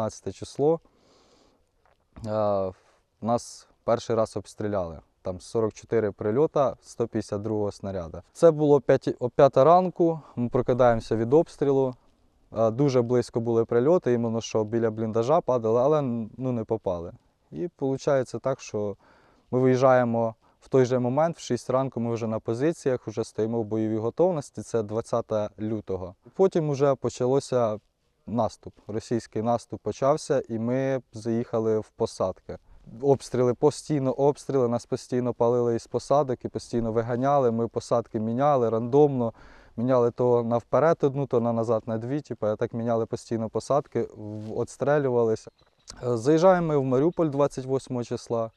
19 число. Е, Нас перший раз обстріляли. Там 44 прильота 152 снаряда. Це було 5, о 5 ранку. Ми прокидаємося від обстрілу. Е, Дуже близько були прильоти, іменно що біля бліндажа падали, але ну, не попали. І виходить так, що ми виїжджаємо в той же момент, в 6 ранку ми вже на позиціях, вже стоїмо в бойовій готовності, це 20 лютого. Потім вже почалося наступ. Російський наступ почався, і ми заїхали в посадки. Обстріли, постійно обстріли, нас постійно палили із посадок і постійно виганяли. Ми посадки міняли рандомно. Міняли то навперед одну, то на назад на дві. Типу, а так міняли постійно посадки, в- отстрелювалися. Е, Заїжджаємо ми в Маріуполь 28 числа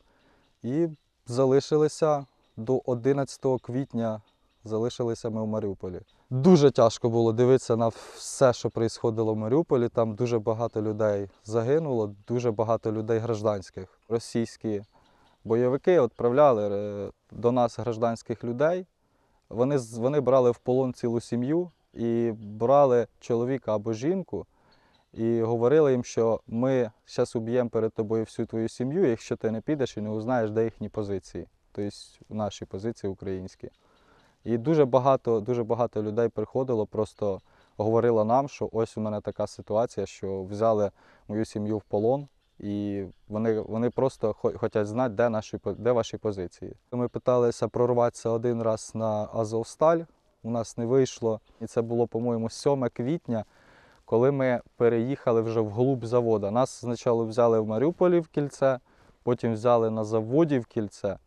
і залишилися до 11 квітня. Залишилися ми в Маріуполі. Дуже тяжко було дивитися на все, що відбувалося в Маріуполі. Там дуже багато людей загинуло, дуже багато людей гражданських. Російські бойовики відправляли е, до нас гражданських людей. Вони, вони брали в полон цілу сім'ю і брали чоловіка або жінку і говорили їм, що ми зараз уб'ємо перед тобою всю твою сім'ю, якщо ти не підеш і не узнаєш, де їхні позиції, тобто наші позиції українські. І дуже багато, дуже багато людей приходило, просто говорило нам, що ось у мене така ситуація, що взяли мою сім'ю в полон, і вони, вони просто хо- хочуть знати, де, наші, де ваші позиції. Ми питалися прорватися один раз на Азовсталь, у нас не вийшло. І це було, по-моєму, 7 квітня, коли ми переїхали вже вглуб заводу. Нас спочатку взяли в Маріуполі в кільце, потім взяли на заводі в кільце,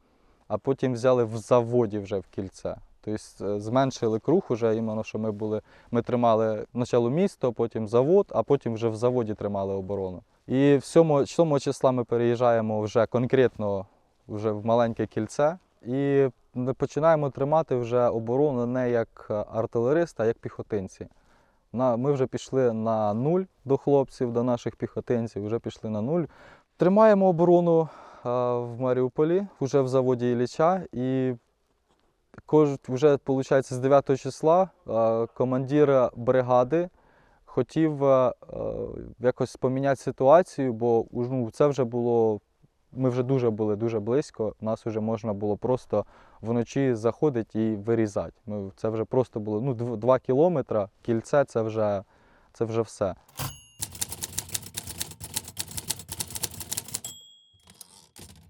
а потім взяли в заводі вже в кільце. Тобто е, зменшили круг уже, іменно, що ми були. Ми тримали спочатку місто, потім завод, а потім вже в заводі тримали оборону. І в 7, 7 числа ми переїжджаємо вже конкретно вже в маленьке кільце і починаємо тримати вже оборону не як е, артилеристи, а як піхотинці. Ми вже пішли на нуль до хлопців, до наших піхотинців, вже пішли на нуль. Тримаємо оборону е, в Маріуполі, вже в заводі Ілліча. І вже, виходить, з 9 числа е, командир бригади хотів е, е, якось поміняти ситуацію, бо ну, це вже було. Ми вже дуже були дуже близько. Нас вже можна було просто вночі заходити і вирізати. Ми, це вже просто було ну, 2 кілометри, кільце це вже, це вже все. –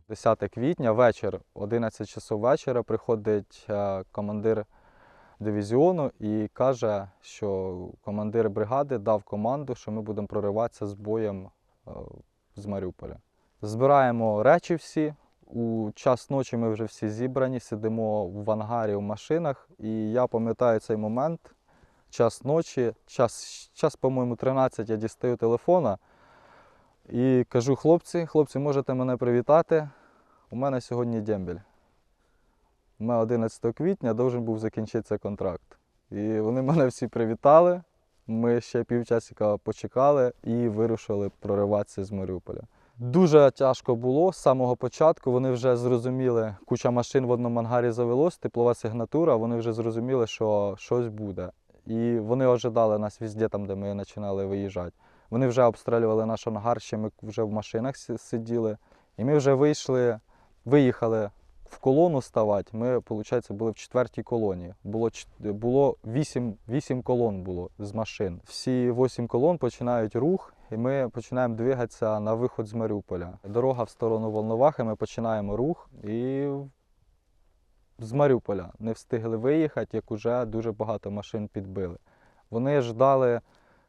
10 квітня, вечір, 11 часов вечора, приходить е, командир дивізіону і каже, що командир бригади дав команду, що ми будемо прориватися з боєм е, з Маріуполя. Збираємо речі всі. У час ночі ми вже всі зібрані, сидимо в ангарі в машинах. І я пам'ятаю цей момент. Час ночі, час, час по-моєму, 13 я дістаю телефона і кажу: хлопці, хлопці, можете мене привітати. У мене сьогодні дембель. У мене 11 квітня должен був закінчитися контракт. І вони мене всі привітали. Ми ще півчасика почекали і вирушили прориватися з Маріуполя. Дуже тяжко було з самого початку. Вони вже зрозуміли, куча машин в одному ангарі завелось, теплова сигнатура, вони вже зрозуміли, що щось буде. І вони ожидали нас везде, там, де ми починали виїжджати. Вони вже обстрілювали наш ангар, ще ми вже в машинах сиділи. І ми вже вийшли, виїхали в колону ставати. Ми, виходить, були в четвертій колоні. Було, було вісім, вісім колон було з машин. Всі вісім колон починають рух, і ми починаємо двигатися на виход з Маріуполя. Дорога в сторону Волновахи, ми починаємо рух і з Маріуполя не встигли виїхати, як уже дуже багато машин підбили. Вони ждали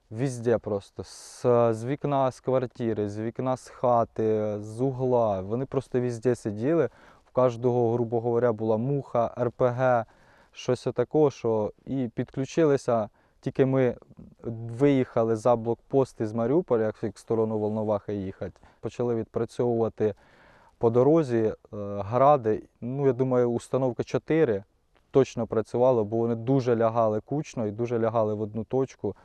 везде просто, з, з вікна з квартири, з вікна з хати, з угла. Вони просто везде сиділи. В кожного, грубо говоря, була муха, РПГ, щось такого, що і підключилися. Тільки ми виїхали за блокпост із Маріуполя, як в сторону Волновахи їхати, почали відпрацьовувати по дорозі е, гради. Ну, я думаю, установка 4 точно працювала, бо вони дуже лягали кучно і дуже лягали в одну точку.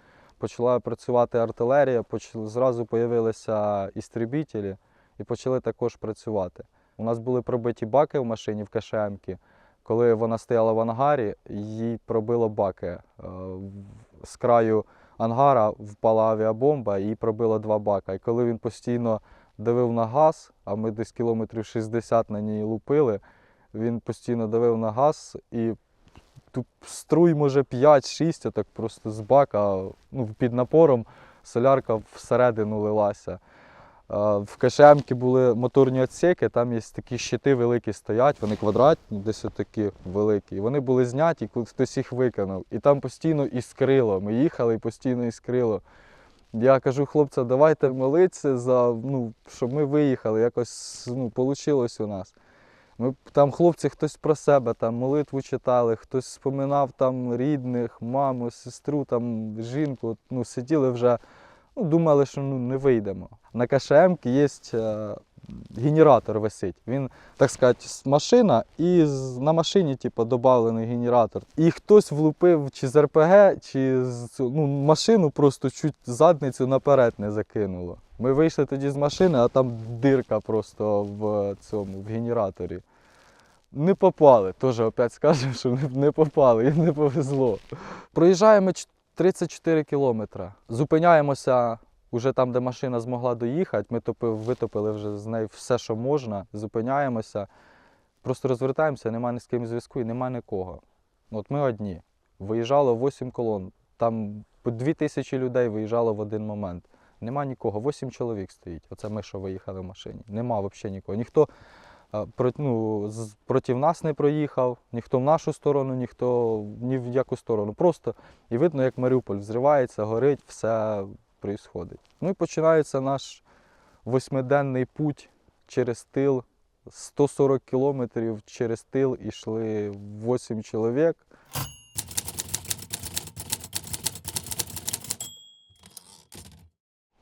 Почала працювати артилерія, почали, зразу з'явилися істребітелі і почали також працювати. У нас були пробиті баки в машині в КШМ-ки. Коли вона стояла в ангарі, їй пробило баки. Е, З краю ангара впала авіабомба і пробила два бака. І коли він постійно давив на газ, а ми десь кілометрів 60 на ній лупили, він постійно давив на газ і ту струй, може, 5-6, так просто з бака, ну, під напором солярка всередину лилася. В КШМ були моторні отсеки, там є такі щити великі стоять, вони квадратні, десь отакі великі. Вони були зняті, коли хтось їх викинув. І там постійно іскрило. Ми їхали і постійно іскрило. Я кажу, хлопцям, давайте молитися, за, ну, щоб ми виїхали, якось ну, вийшло у нас. Ми, там хлопці хтось про себе там, молитву читали, хтось споминав там рідних, маму, сестру, там, жінку. Ну, сиділи вже, ну, думали, що ну, не вийдемо. На КШМ є е, генератор висить. Він, так сказати, машина, і на машині типу, додавлений генератор. І хтось влупив чи з РПГ, чи з ну, машину просто чуть задницю наперед не закинуло. Ми вийшли тоді з машини, а там дирка просто в цьому в генераторі. Не попали, теж опять скажемо, що не, попали, їм не повезло. Проїжджаємо 34 кілометри. Зупиняємося уже там, де машина змогла доїхати. Ми топив, витопили вже з нею все, що можна. Зупиняємося, просто розвертаємося, немає ні з ким зв'язку і немає нікого. От ми одні. Виїжджало 8 колон. Там по 2 тисячі людей виїжджало в один момент. Нема нікого, 8 чоловік стоїть. Оце ми, що виїхали в машині. Нема взагалі нікого. Ніхто ну, проти нас не проїхав, ніхто в нашу сторону, ніхто ні в яку сторону. Просто і видно, як Маріуполь взривається, горить, все відбувається. Ну і починається наш восьмиденний путь через тил. 140 кілометрів через тил ішли 8 чоловік.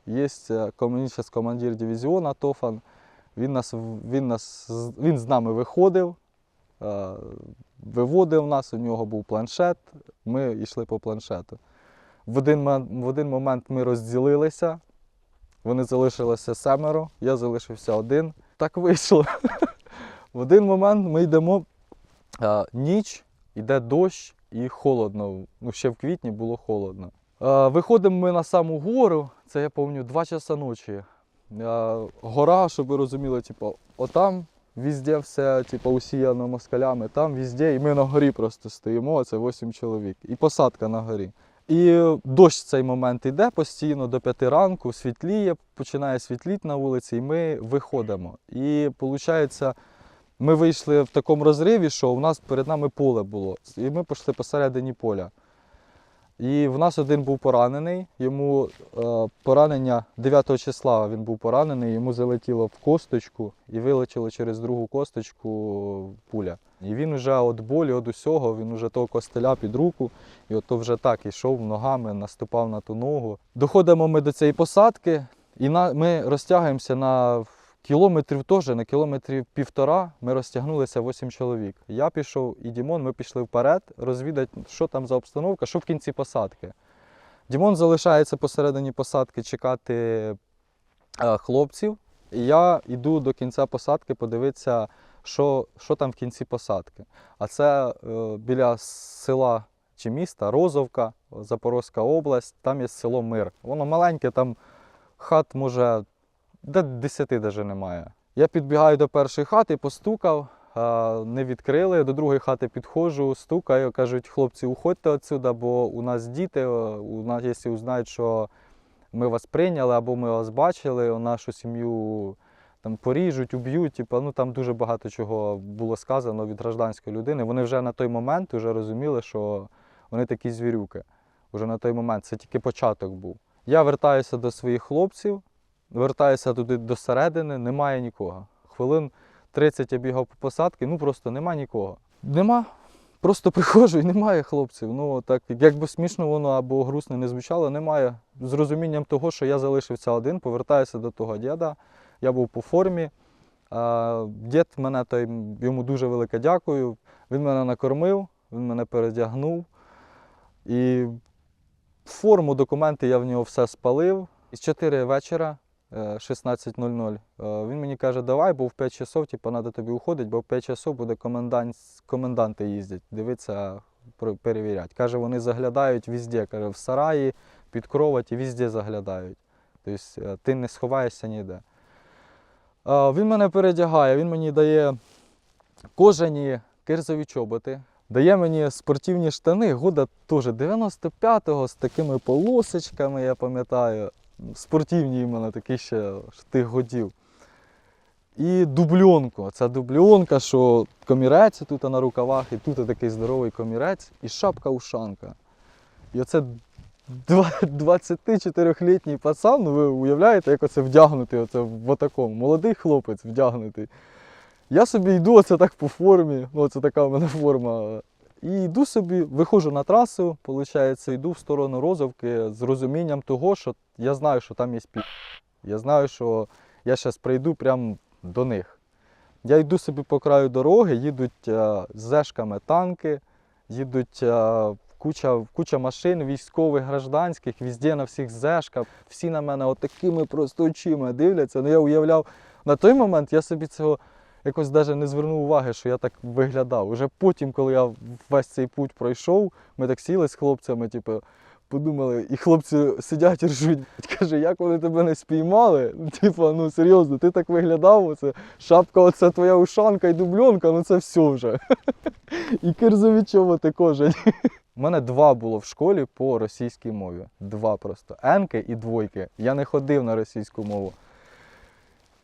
Є зараз командир дивізіону Тофан. Він, нас, він, нас, він з нами виходив, е, виводив нас, у нього був планшет, ми йшли по планшету. В один, в один момент ми розділилися, вони залишилося семеро, я залишився один. Так вийшло. В один момент ми йдемо е, ніч, йде дощ і холодно. Ну, ще в квітні було холодно. Е, Виходимо ми на саму гору, це я пам'ятаю, 2 часа ночі. Гора, щоб ви розуміли, типу, отам везде все типу, усіяно москалями, там везде, і ми на горі просто стоїмо, це 8 чоловік. І посадка на горі. І дощ цей момент йде постійно до 5 ранку, світліє, починає світліти на вулиці, і ми виходимо. І виходить, ми вийшли в такому розриві, що у нас перед нами поле було. І ми пішли посередині поля. І в нас один був поранений. Йому е, поранення 9 числа він був поранений, йому залетіло в косточку і вилетіло через другу косточку пуля. І він вже від болі, від усього, він вже того костеля під руку, і от то вже так ішов ногами, наступав на ту ногу. Доходимо ми до цієї посадки, і на, ми розтягуємося на кілометрів теж, на кілометрів півтора ми розтягнулися 8 чоловік. Я пішов і Дімон, ми пішли вперед, розвідати, що там за обстановка, що в кінці посадки. Дімон залишається посередині посадки чекати е, хлопців. І я йду до кінця посадки подивитися, що, що там в кінці посадки. А це е, біля села чи міста Розовка, Запорозька область, там є село Мир. Воно маленьке, там хат може де 10 навіть немає. Я підбігаю до першої хати, постукав, не відкрили. До другої хати підходжу, стукаю, кажуть, хлопці, уходьте відсюди, бо у нас діти, у нас, якщо узнають, що ми вас прийняли або ми вас бачили, нашу сім'ю там поріжуть, уб'ють. Типу, ну, там дуже багато чого було сказано від гражданської людини. Вони вже на той момент вже розуміли, що вони такі звірюки. Уже на той момент це тільки початок був. Я вертаюся до своїх хлопців, вертаюся туди до середини, немає нікого. Хвилин 30 я бігав по посадці, ну просто нема нікого. Нема. Просто приходжу і немає хлопців. Ну так, як би смішно воно або грустно не звучало, немає. З розумінням того, що я залишився один, повертаюся до того діда. Я був по формі. Дід мене той, йому дуже велике дякую. Він мене накормив, він мене передягнув. І форму, документи я в нього все спалив. І з 4 вечора, 16.00, е, він мені каже, давай, бо в 5 часов, типу, треба тобі уходити, бо в 5 часов буде комендант, коменданти їздять, дивитися, перевіряти. Каже, вони заглядають везде, каже, в сараї, під кровать везде заглядають. Тобто е, ти не сховаєшся ніде. Він мене передягає, він мені дає кожані кирзові чоботи, дає мені спортивні штани, года теж 95-го з такими полосочками, я пам'ятаю. Спортивні іменно такі ще тих годів. І дубльонку. Це дубльонка, що комірець тут на рукавах, і тут такий здоровий комірець, і шапка-ушанка. І оце 24-літній пацан, ну ви уявляєте, як оце вдягнутий, оце в отакому. Молодий хлопець вдягнутий. Я собі йду, оце так по формі, ну це така в мене форма. І йду собі, виходжу на трасу, виходить, йду в сторону Розовки з розумінням того, що я знаю, що там є пі. Я знаю, що я зараз прийду прямо до них. Я йду собі по краю дороги, їдуть е, з зешками танки, їдуть е, куча, куча машин, військових, гражданських, везде на всіх зешках. Всі на мене отакими просто очима дивляться. Ну я уявляв, на той момент я собі цього якось навіть не звернув уваги, що я так виглядав. Уже потім, коли я весь цей путь пройшов, ми так сіли з хлопцями, типу, подумали, і хлопці сидять і ржуть. Каже, як вони тебе не спіймали? Типу, ну серйозно, ти так виглядав, оце шапка, оце твоя ушанка і дубльонка, ну це все вже. І кирзові чоботи кожен. У мене два було в школі по російській мові. Два просто. Енки і двойки. Я не ходив на російську мову.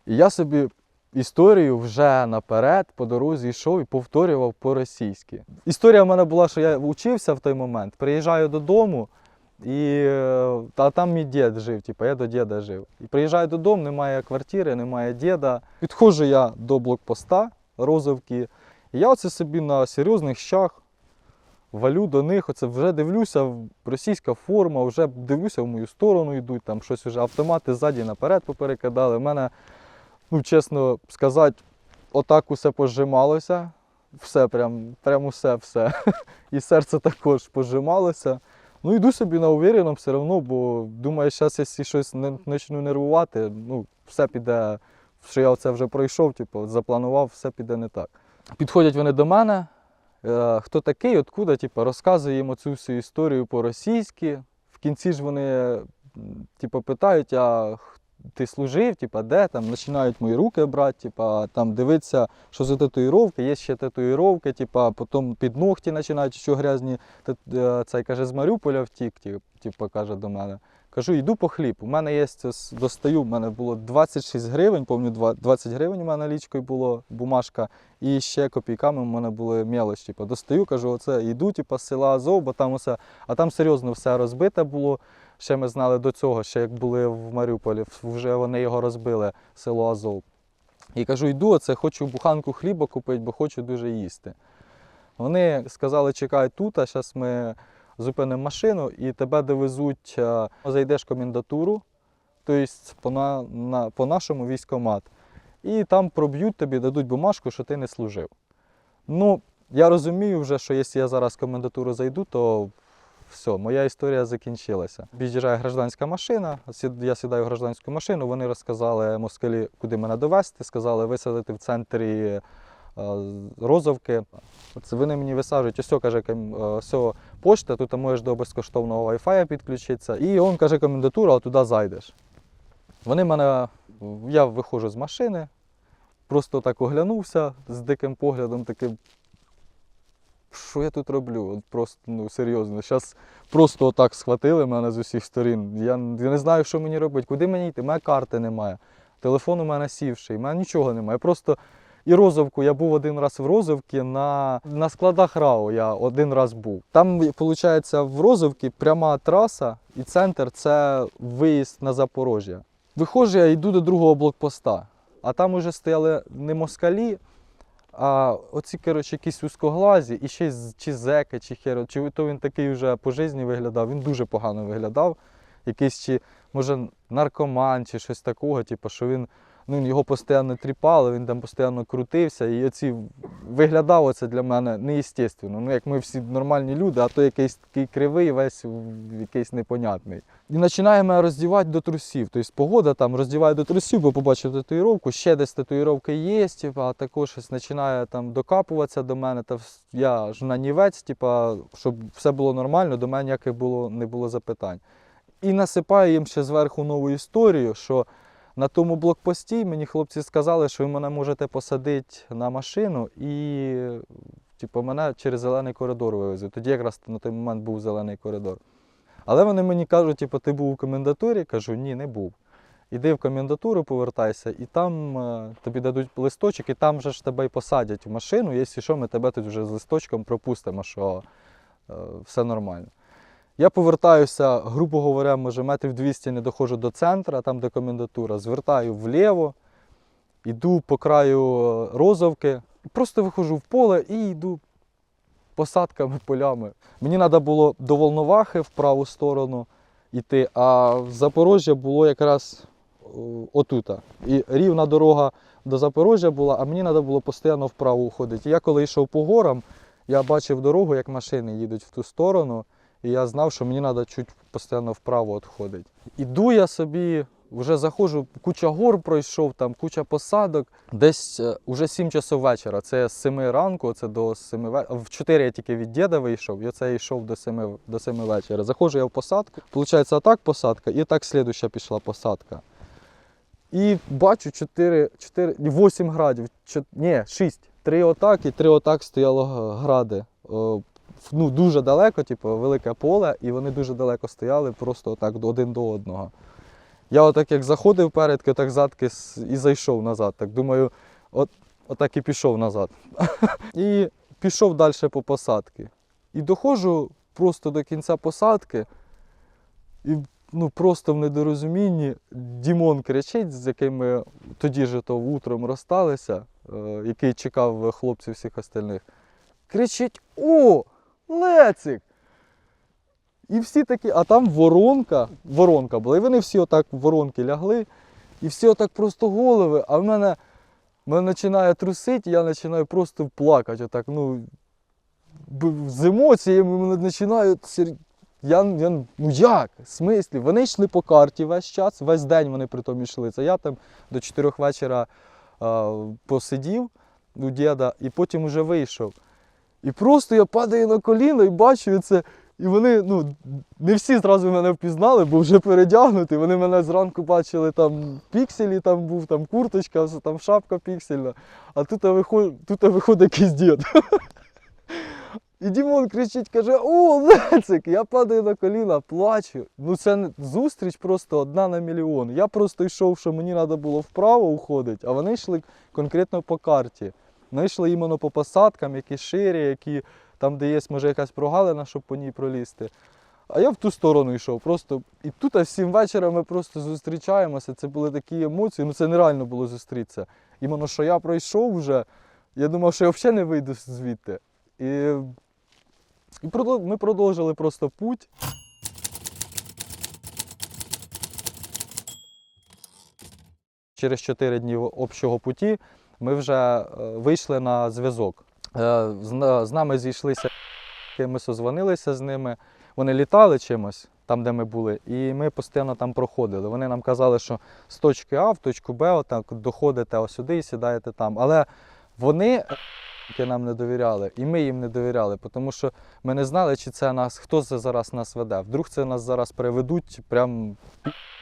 І я собі історію вже наперед по дорозі йшов і повторював по-російськи. Історія в мене була, що я вчився в той момент, приїжджаю додому, і е, та там мій дід жив, типу, я до діда жив. І приїжджаю додому, немає квартири, немає діда. Підходжу я до блокпоста Розовки, і я оце собі на серйозних щах валю до них, оце вже дивлюся, російська форма, вже дивлюся в мою сторону йдуть, там щось вже автомати ззаді наперед поперекидали. У мене, ну чесно сказати, отак усе пожималося. Все, прям, прям усе, все. І серце також пожималося. Ну, йду собі на увіреному все одно, бо думаю, зараз, якщо щось не почну нервувати, ну, все піде, що я це вже пройшов, типу, запланував, все піде не так. Підходять вони до мене, е, хто такий, откуда, типу, розказую їм цю всю історію по-російськи. В кінці ж вони типу, питають, а ти служив, типу, де там, починають мої руки брати, типу, там дивитися, що за татуїровки, є ще татуїровки, типу, потім під ногті починають, що грязні. Е, Цей каже, з Маріуполя втік, ті- типу, каже до мене. Кажу, йду по хліб. У мене є достаю, у мене було 26 гривень, пам'ятаю, 20 гривень у мене налічкою було, бумажка, і ще копійками у мене були мелочі. Типу, достаю, кажу, оце йду, типу, з села Азов, бо там усе, а там серйозно все розбите було. Ще ми знали до цього, ще як були в Маріуполі, вже вони його розбили, село Азов. І кажу, йду, оце хочу буханку хліба купити, бо хочу дуже їсти. Вони сказали, чекай тут, а зараз ми зупинимо машину і тебе довезуть, е, зайдеш в комендатуру, тобто по, на, на, по нашому військкомат. І там проб'ють тобі, дадуть бумажку, що ти не служив. Ну, я розумію вже, що якщо я зараз в комендатуру зайду, то все, моя історія закінчилася. Під'їжджає гражданська машина, я сідаю в гражданську машину, вони розказали москалі, куди мене довезти, сказали висадити в центрі е, Розовки. Оце вони мені висаджують, ось каже, все, пошта, тут можеш до безкоштовного Wi-Fi підключитися. І він каже, комендатура, а туди зайдеш. Вони мене, я виходжу з машини, просто так оглянувся з диким поглядом, таким. Що я тут роблю? От просто ну серйозно. Зараз просто отак схватили мене з усіх сторін. Я, не знаю, що мені робити, куди мені йти. У мене карти немає. Телефон у мене сівший, у мене нічого немає. Просто і Розовку, я був один раз в Розовці на, на складах РАО я один раз був. Там, виходить, в Розовці пряма траса і центр це виїзд на Запорожжя. Виходжу, я йду до другого блокпоста, а там уже стояли не москалі, а оці, коротше, якісь узкоглазі, і ще чи зеки, чи херо, чи то він такий вже по житті виглядав, він дуже погано виглядав. Якийсь чи, може, наркоман, чи щось такого, типу, що він ну, його постійно тріпали, він там постійно крутився. І оці виглядало це для мене неестественно. Ну, як ми всі нормальні люди, а то якийсь такий кривий, весь якийсь непонятний. І починає мене роздівати до трусів. Тобто погода там роздіває до трусів, бо побачив татуїровку, ще десь татуїровки є, типу, а також щось починає там докапуватися до мене. Та я ж нанівець, типу, щоб все було нормально, до мене ніяких було, не було запитань. І насипаю їм ще зверху нову історію, що на тому блокпості мені хлопці сказали, що ви мене можете посадити на машину і типу, мене через зелений коридор вивезуть. Тоді якраз на той момент був зелений коридор. Але вони мені кажуть, типу, ти був у комендатурі? Кажу, ні, не був. Іди в комендатуру, повертайся, і там е, тобі дадуть листочок, і там же ж тебе й посадять в машину. Якщо що, ми тебе тут вже з листочком пропустимо, що е, все нормально. Я повертаюся, грубо говоря, може метрів 200 не доходжу до центру, там де комендатура, звертаю вліво, йду по краю е, розовки, просто виходжу в поле і йду посадками, полями. Мені треба було до Волновахи в праву сторону йти, а в Запорожжя було якраз о, отута. І рівна дорога до Запорожжя була, а мені треба було постійно вправо уходити. Я коли йшов по горам, я бачив дорогу, як машини їдуть в ту сторону, і я знав, що мені треба чуть постійно вправо відходити. Іду я собі, вже заходжу, куча гор пройшов, там куча посадок. Десь е, уже 7 часов вечора. Це з 7 ранку, це до 7 вечора. В 4 я тільки від діда вийшов, і оце йшов до 7, до 7 вечора. Заходжу я в посадку. Получається, так посадка, і так слідуща пішла посадка. І бачу 4, 4, 8 градів, чо- ні, 6. Три отак і три отак стояло гради. Ну, дуже далеко, типу, велике поле, і вони дуже далеко стояли, просто отак до- один до одного. Я отак як заходив передки, так задки і зайшов назад. Так думаю, от, отак і пішов назад. і пішов далі по посадці. І доходжу просто до кінця посадки, і ну, просто в недорозумінні Дімон кричить, з яким ми тоді ж то утром розсталися, е, який чекав хлопців всіх остальних. Кричить: О, Лецик! І всі такі, а там воронка, воронка була. І вони всі отак в воронки лягли, і всі отак просто голови, а в мене, мене починає трусити, я починаю просто плакати. Отак, ну, з емоціями починаю. Я, я, ну як? В смислі? Вони йшли по карті весь час, весь день вони при тому йшли. Це я там до 4 вечора а, посидів у діда і потім вже вийшов. І просто я падаю на коліно і бачу це. І вони, ну, не всі зразу мене впізнали, бо вже передягнуті. Вони мене зранку бачили там пікселі, там був там курточка, там шапка піксельна. А тут виходить, тут виходить якийсь дід. І Дімон кричить, каже: О, Лецик! Я падаю на коліна, плачу. Ну це зустріч просто одна на мільйон. Я просто йшов, що мені треба було вправо уходити, а вони йшли конкретно по карті. Вони йшли іменно по посадкам, які ширі, які там, де є, може, якась прогалина, щоб по ній пролізти. А я в ту сторону йшов. Просто і тут а в сім вечора ми просто зустрічаємося. Це були такі емоції. Ну це нереально було зустрітися. Іменно що я пройшов вже, я думав, що я взагалі не вийду звідти. І, і ми продовжили просто путь. Через 4 дні общого путі ми вже е, вийшли на зв'язок. Е, з, нами зійшлися, ми созвонилися з ними. Вони літали чимось там, де ми були, і ми постійно там проходили. Вони нам казали, що з точки А в точку Б отак доходите сюди і сідаєте там. Але вони е, нам не довіряли, і ми їм не довіряли, тому що ми не знали, чи це нас, хто це зараз нас веде. Вдруг це нас зараз приведуть прямо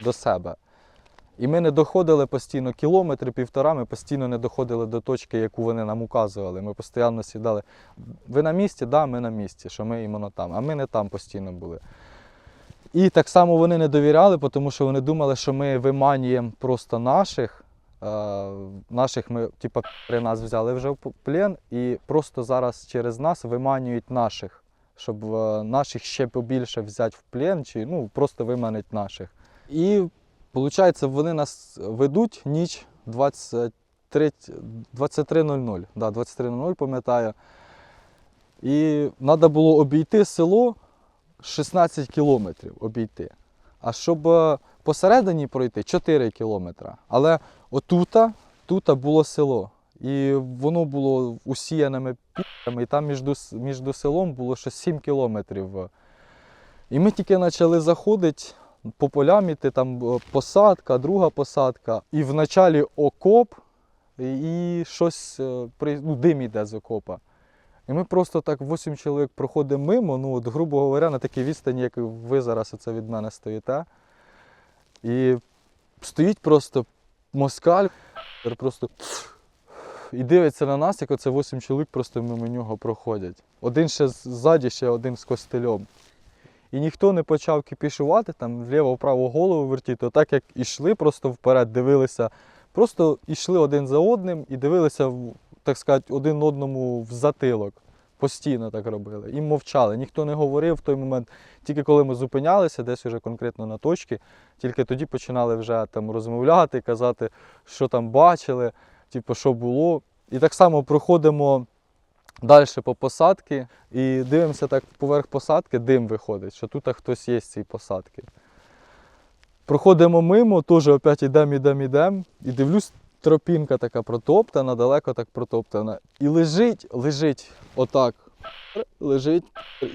до себе. І ми не доходили постійно кілометри, півтора, ми постійно не доходили до точки, яку вони нам указували. Ми постійно сідали. Ви на місці? Так, да, ми на місці, що ми іменно там, а ми не там постійно були. І так само вони не довіряли, тому що вони думали, що ми виманюємо просто наших. е, Наших ми, типа, при нас взяли вже в плен, і просто зараз через нас виманюють наших, щоб е, наших ще побільше взяти в плен, чи ну, просто виманить наших. І виходить, вони нас ведуть ніч 23 23.00. Да, 23.00, пам'ятаю. І треба було обійти село 16 кілометрів обійти. А щоб е, посередині пройти 4 кілометри. Але отута, тута було село. І воно було усіяними пілями, і там між, між селом було ще 7 кілометрів. І ми тільки почали заходити по полям іти, там е, посадка, друга посадка. І вначалі окоп, і щось, е, ну, дим іде з окопа. І ми просто так 8 чоловік проходимо мимо, ну, от, грубо говоря, на такій відстані, як ви зараз оце від мене стоїте. І стоїть просто москаль, просто і дивиться на нас, як оце 8 чоловік просто мимо нього проходять. Один ще ззаді, ще один з костелем. І ніхто не почав кипішувати, там вліво-вправо голову вертіти, так як ішли просто вперед, дивилися, просто йшли один за одним і дивилися, так сказати, один одному в затилок. Постійно так робили. І мовчали. Ніхто не говорив в той момент. Тільки коли ми зупинялися, десь уже конкретно на точці, тільки тоді починали вже там розмовляти, казати, що там бачили, типу, що було. І так само проходимо далі по посадці і дивимося так поверх посадки, дим виходить, що тут хтось є з цієї посадки. Проходимо мимо, теж опять ідемо, ідемо, ідемо. І дивлюсь, тропінка така протоптана, далеко так протоптана. І лежить, лежить отак. Лежить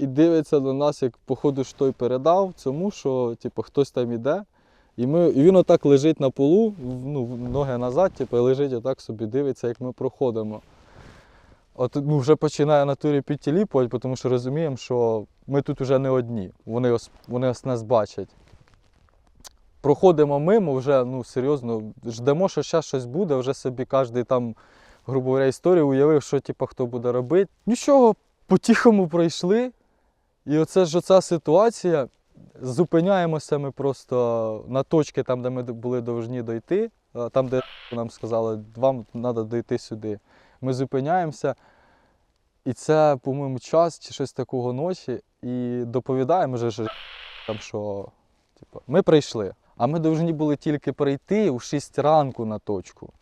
і дивиться на нас, як походу ж той передав цьому, що типу, хтось там іде. І, ми, і він отак лежить на полу, ну, ноги назад, типу, лежить отак собі, дивиться, як ми проходимо. От ну, вже починає на турі підтіліпувати, тому що розуміємо, що ми тут вже не одні. Вони ось, вони ось нас бачать. Проходимо мимо, вже ну, серйозно, ждемо, що зараз щось буде, вже собі кожен там, грубо говоря, історію уявив, що типу, хто буде робити. Нічого, по-тихому пройшли. І оце ж оця ситуація. Зупиняємося ми просто на точці, там, де ми були повинні дойти, там, де нам сказали, вам треба дойти сюди. Ми зупиняємося, і це, по-моєму, час чи щось такого ночі, і доповідаємо вже, там, що типу, ми прийшли, а ми повинні були тільки прийти у 6 ранку на точку.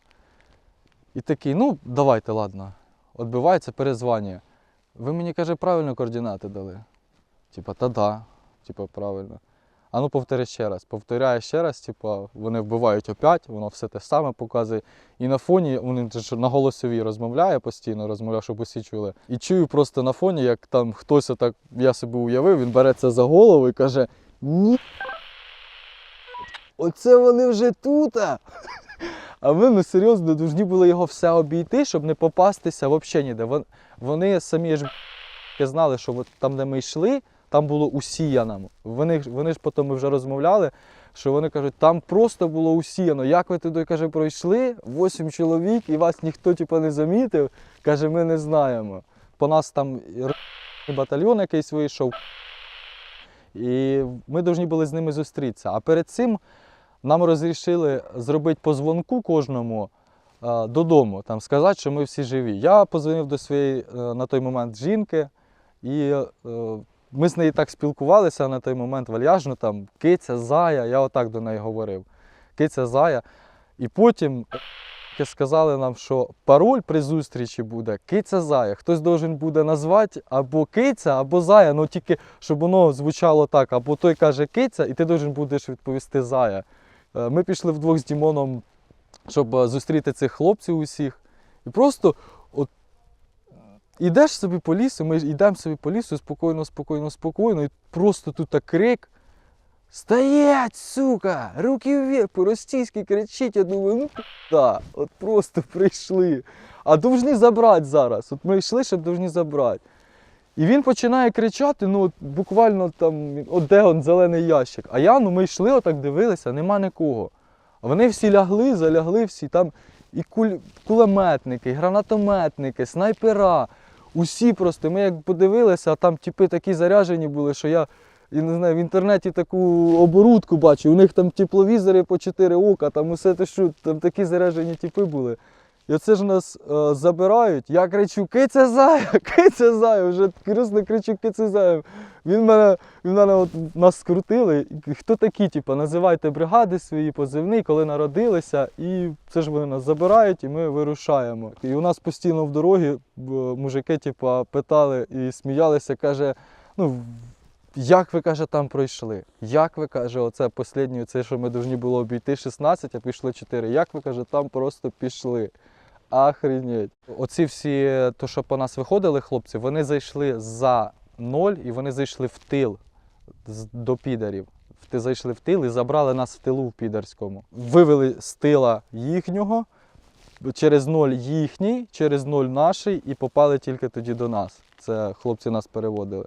І такий, ну, давайте, ладно. Отбивається перезвання. Ви мені, каже, правильно координати дали. Типа, та да, типа, правильно. А ну повтори ще раз. Повторяє ще раз, типа, вони вбивають опять, воно все те саме показує. І на фоні вони на голосовій розмовляє постійно, розмовляє, щоб усі чули. І чую просто на фоні, як там хтось отак, я собі уявив, він береться за голову і каже: Ні. Оце вони вже тут. А ми ну, серйозно повинні були його все обійти, щоб не попастися взагалі ніде. Вони самі ж знали, що от там, де ми йшли, там було усіяно. Вони, вони ж потім ми вже розмовляли, що вони кажуть, там просто було усіяно. Як ви туди каже, пройшли? Вісім чоловік і вас ніхто типу, не замітив. Каже, ми не знаємо. По нас там батальйон якийсь вийшов. І ми повинні були з ними зустрітися. А перед цим нам розрішили зробити по дзвонку кожному е, додому, там, сказати, що ми всі живі. Я позвонив до своєї е, на той момент жінки, і е, ми з нею так спілкувалися на той момент вальяжно, там киця, зая, я отак до неї говорив. Киця, зая. І потім сказали нам, що пароль при зустрічі буде киця зая. Хтось должен буде назвати або киця, або зая, ну тільки щоб воно звучало так, або той каже киця, і ти должен будеш відповісти зая. Е, Ми пішли вдвох з Дімоном, щоб е, зустріти цих хлопців усіх. І просто от ідеш собі по лісу, ми йдемо собі по лісу спокійно, спокійно, спокійно, і просто тут так крик. Стоять, сука! Руки вверх, по-російськи кричить, я думаю, ну да, от просто прийшли. А повинні забрати зараз. От ми йшли, щоб повинні забрати. І він починає кричати, ну от буквально там, от де он зелений ящик. А я, ну ми йшли, отак дивилися, нема нікого. А вони всі лягли, залягли всі, там і куль... кулеметники, і гранатометники, снайпера. Усі просто, ми як подивилися, а там типи такі заряжені були, що я, я не знаю, в інтернеті таку оборудку бачу. У них там тепловізори по 4 ока, там усе те, що там такі заряжені типи були. І оце ж нас е, забирають. Я кричу, киця зая, киця зая. Вже крісно кричу, киця зая. Він мене, він мене от, нас скрутили. Хто такі, типу, називайте бригади свої, позивні, коли народилися, і це ж вони нас забирають, і ми вирушаємо. І у нас постійно в дорогі мужики, типу, питали і сміялися, каже, ну. Як ви каже, там пройшли? Як ви каже, оце останнє, це що ми повинні було обійти 16, а пішло 4. Як ви каже, там просто пішли? Охренеть. Оці всі, то, що по нас виходили хлопці, вони зайшли за ноль і вони зайшли в тил до підарів. Ти зайшли в тил і забрали нас в тилу в підарському. Вивели з тила їхнього, через ноль їхній, через ноль наший і попали тільки тоді до нас. Це хлопці нас переводили.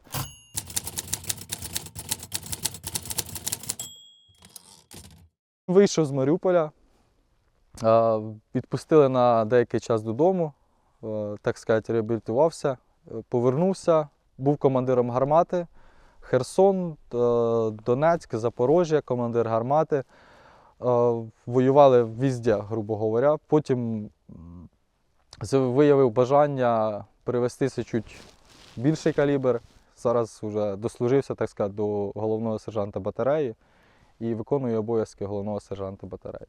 Вийшов з Маріуполя, відпустили на деякий час додому, е, так сказати, реабілітувався, е, повернувся, був командиром гармати. Херсон, е, Донецьк, Запорожжя, командир гармати. Воювали візде, грубо говоря. Потім виявив бажання перевестися чуть більший калібр. Зараз вже дослужився, так сказати, до головного сержанта батареї і виконую обов'язки головного сержанта батареї.